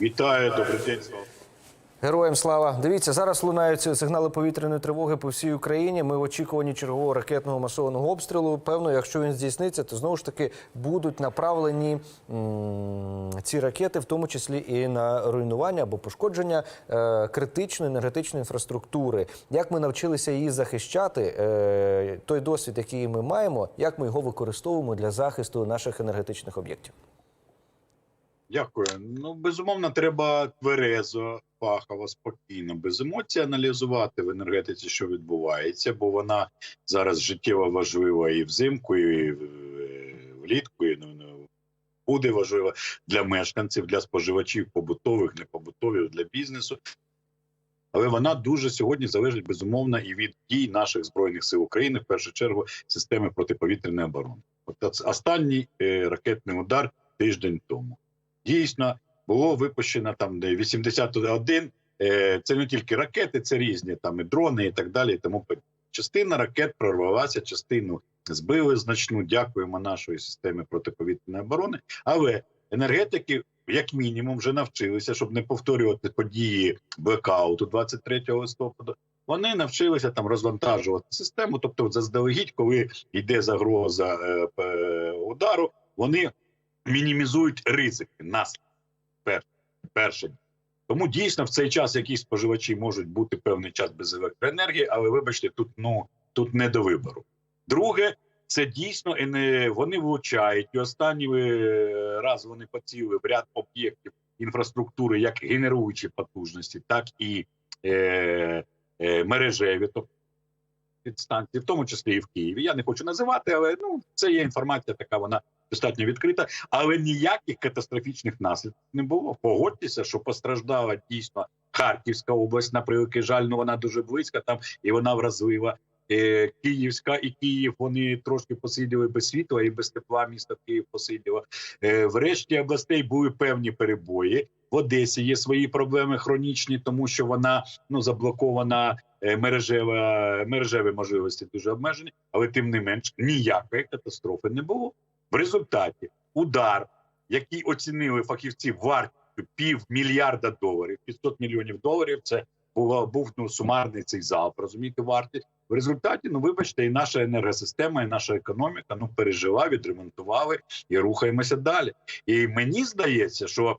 Вітаю, добрий день. Героям слава. Дивіться, зараз лунають сигнали повітряної тривоги по всій Україні. Ми в очікуванні чергового ракетного масованого обстрілу. Певно, якщо він здійсниться, то знову ж таки будуть направлені ці ракети, в тому числі і на руйнування або пошкодження е, критичної енергетичної інфраструктури. Як ми навчилися її захищати, е, той досвід, який ми маємо, як ми його використовуємо для захисту наших енергетичних об'єктів? Дякую. Ну безумовно, треба тверезо, фахово, спокійно, без емоцій аналізувати в енергетиці, що відбувається, бо вона зараз життєво важлива і взимку, і влітку. І, ну, ну, буде важлива для мешканців, для споживачів побутових, не побутових, для бізнесу. Але вона дуже сьогодні залежить безумовно і від дій наших збройних сил України, в першу чергу, системи протиповітряної оборони. От останній е, ракетний удар тиждень тому. Дійсно, було випущено там де 81. Е, це не тільки ракети, це різні там і дрони, і так далі. Тому частина ракет прорвалася, частину збили значну. Дякуємо нашої системі протиповітряної оборони. Але енергетики, як мінімум, вже навчилися, щоб не повторювати події блекауту 23 листопада. Вони навчилися там розвантажувати систему. Тобто, заздалегідь, коли йде загроза е, удару, вони мінімізують ризики. Пер, перше. Тому дійсно в цей час якісь споживачі можуть бути певний час без електроенергії, але вибачте, тут ну тут не до вибору. Друге, це дійсно не вони влучають. І останній е, раз вони поцілили в ряд об'єктів інфраструктури, як генеруючі потужності, так і е, е, мережеві, тобто підстанції, в тому числі і в Києві. Я не хочу називати, але ну це є інформація, така вона достатньо відкрита, але ніяких катастрофічних наслідків не було. Погодьтеся, що постраждала дійсно Харківська область, на превеликий жаль, ну вона дуже близька там і вона вразлива. Е, Київська і Київ вони трошки посиділи без світла і без тепла. Місто Київ посиділо. Е, в решті областей були певні перебої. В Одесі є свої проблеми хронічні, тому що вона ну заблокована е, мережева мережеві можливості дуже обмежені, але тим не менш ніякої катастрофи не було. В результаті удар, який оцінили фахівці вартістю півмільярда доларів, 500 мільйонів доларів. Це була був ну сумарний цей залп. Розумієте, вартість в результаті. Ну вибачте, і наша енергосистема, і наша економіка ну пережила, відремонтували і рухаємося далі. І мені здається, що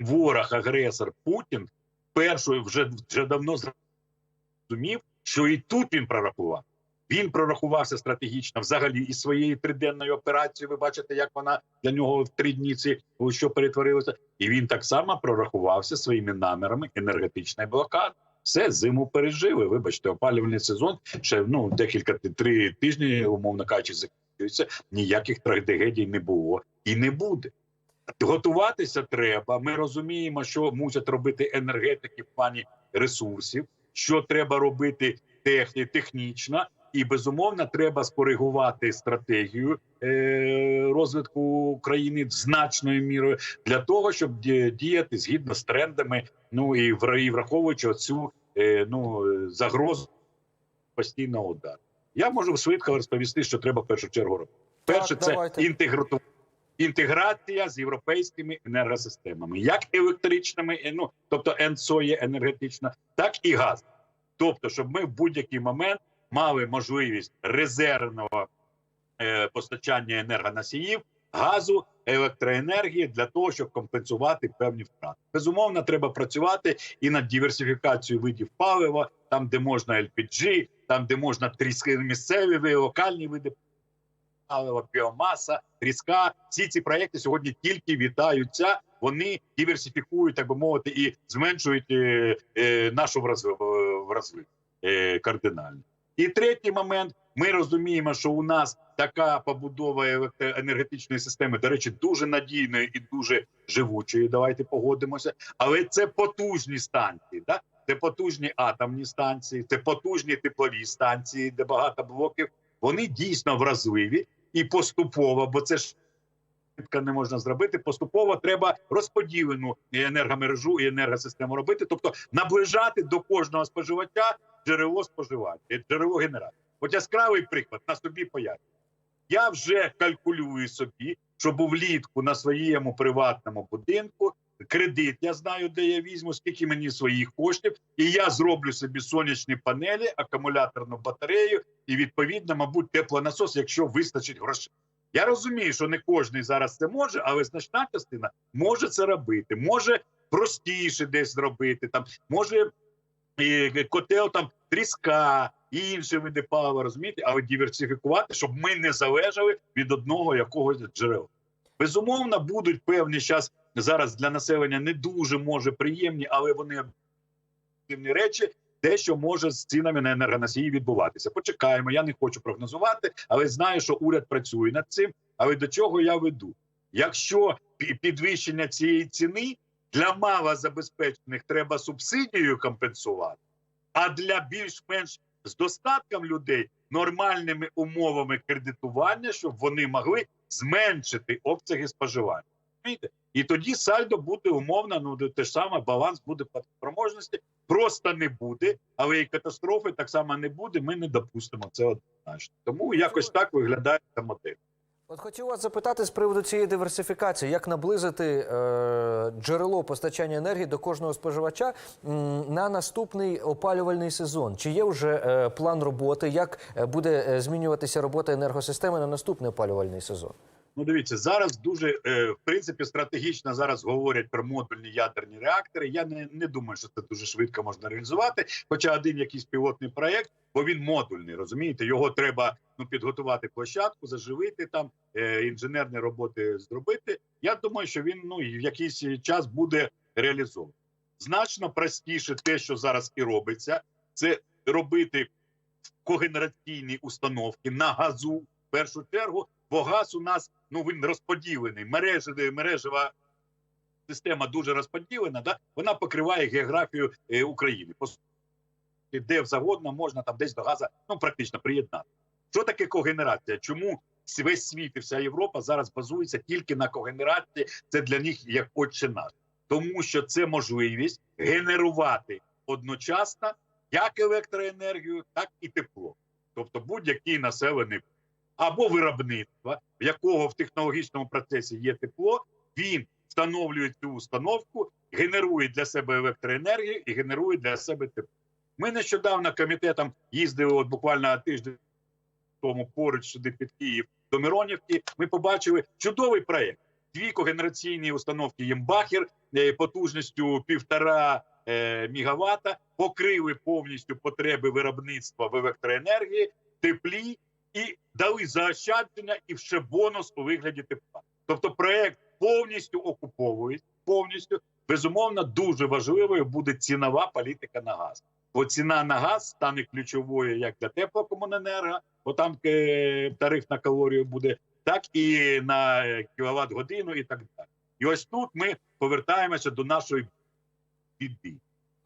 ворог, агресор Путін першою вже вже давно зрозумів, що і тут він прорахував. Він прорахувався стратегічно взагалі із своєю триденною операцією. Ви бачите, як вона для нього в три дні ці що перетворилося, і він так само прорахувався своїми намірами енергетичної блокади. Все зиму пережили. Вибачте, опалювальний сезон ще ну декілька три тижні, умовно кажучи, закінчується. Ніяких трагедій не було і не буде. Готуватися треба. Ми розуміємо, що мусять робити енергетики в плані ресурсів, що треба робити техні, технічно, і безумовно треба скоригувати стратегію е, розвитку України значною мірою для того, щоб діяти згідно з трендами. Ну і враховуючи цю е, ну загрозу постійного удару. Я можу швидко розповісти, що треба в першу чергу робити. Перше, Так, це інтегрувати інтеграція з європейськими енергосистемами, як електричними, е, ну тобто ЕНСО є енергетична, так і газ. Тобто, щоб ми в будь-який момент мали можливість резервного е, постачання енергоносіїв, газу, електроенергії для того, щоб компенсувати певні втрати. Безумовно, треба працювати і над диверсифікацією видів палива, там де можна LPG, там де можна тріски місцеві локальні види палива, біомаса, тріска. Всі ці проекти сьогодні тільки вітаються. Вони диверсифікують, так би мовити, і зменшують е, е, нашу вразливість, е, кардинально. І третій момент: ми розуміємо, що у нас така побудова електроенергетичної системи, до речі, дуже надійної і дуже живучої. Давайте погодимося. Але це потужні станції. Да? Це потужні атомні станції, це потужні теплові станції, де багато блоків. Вони дійсно вразливі і поступово, бо це ж не можна зробити. Поступово треба розподілену енергомережу і енергосистему робити, тобто наближати до кожного споживача джерело споживання, джерело генерації. От яскравий приклад на собі поясню. Я вже калькулюю собі, щоб влітку на своєму приватному будинку кредит. Я знаю, де я візьму, скільки мені своїх коштів, і я зроблю собі сонячні панелі, акумуляторну батарею і відповідно, мабуть, теплонасос, якщо вистачить грошей. Я розумію, що не кожен зараз це може, але значна частина може це робити, може простіше десь зробити. Там може і котел там тріска, і інші види палива, розумієте, але диверсифікувати, щоб ми не залежали від одного якогось джерела. Безумовно, будуть певні час зараз для населення не дуже може приємні, але вони речі. Те, що може з цінами на енергоносії відбуватися. Почекаємо. Я не хочу прогнозувати, але знаю, що уряд працює над цим. Але до чого я веду? Якщо підвищення цієї ціни для малозабезпечених треба субсидією компенсувати, а для більш-менш з достатком людей нормальними умовами кредитування, щоб вони могли зменшити обсяги споживання. Розумієте? І тоді сальдо буде умовно, ну те ж саме, баланс буде по спроможності. Просто не буде, але і катастрофи так само не буде. Ми не допустимо це однозначно. Тому якось так виглядає ця модель. От хотів вас запитати з приводу цієї диверсифікації, як наблизити е, джерело постачання енергії до кожного споживача м, на наступний опалювальний сезон? Чи є вже е, план роботи? Як е, буде е, змінюватися робота енергосистеми на наступний опалювальний сезон? Ну, дивіться, зараз дуже е, в принципі стратегічно зараз говорять про модульні ядерні реактори. Я не, не думаю, що це дуже швидко можна реалізувати. Хоча один якийсь пілотний проект, бо він модульний, розумієте, його треба ну підготувати площадку, заживити там е, інженерні роботи зробити. Я думаю, що він ну в якийсь час буде реалізований. Значно простіше те, що зараз і робиться, це робити когенераційні установки на газу в першу чергу. Бо газ у нас ну він розподілений. Мережі, мережева система дуже розподілена. Да? Вона покриває географію е, України. Де завгодно можна там десь до газа ну практично приєднати. Що таке когенерація? Чому весь світ і вся Європа зараз базується тільки на когенерації? Це для них як отче наш. Тому що це можливість генерувати одночасно як електроенергію, так і тепло. Тобто будь-який населений або виробництва, в якого в технологічному процесі є тепло, він встановлює цю установку, генерує для себе електроенергію і генерує для себе тепло. Ми нещодавно комітетом їздили от буквально тиждень тому поруч сюди під Київ до Миронівки. Ми побачили чудовий проект. Дві когенераційні установки Ємбахер е, потужністю півтора е, мегаватта покрили повністю потреби виробництва в електроенергії, теплі і дали заощадження і ще бонус у вигляді тепла. Тобто, проект повністю окуповують, повністю безумовно дуже важливою буде цінова політика на газ. Бо ціна на газ стане ключовою як для теплокомуненерго, бо там е, тариф на калорію буде, так і на кіловат годину, і так далі. І ось тут ми повертаємося до нашої біди.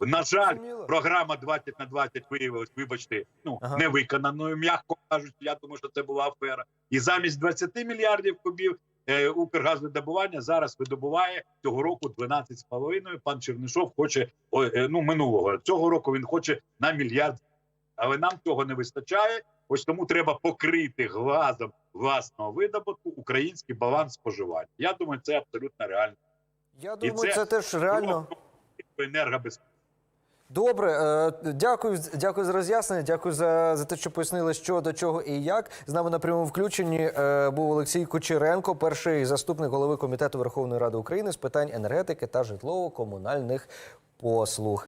На жаль, програма 20 на 20 виявилась, вибачте, ну Ага. не виконаною, м'яко кажучи. Я думаю, що це була афера. І замість 20 мільярдів кубів е, Укргазвидобування зараз видобуває цього року 12,5. Пан Чернишов хоче о, е, ну минулого цього року. Він хоче на мільярд, але нам цього не вистачає. Ось тому треба покрити газом власного видобутку український баланс споживання. Я думаю, це абсолютно реально. Я І думаю, це це теж реально. енергобезпека. Добре, е, дякую, дякую за роз'яснення. Дякую за, за те, що пояснили, що до чого і як. З нами на прямому включенні е, був Олексій Кучеренко, перший заступник голови комітету Верховної Ради України з питань енергетики та житлово-комунальних послуг.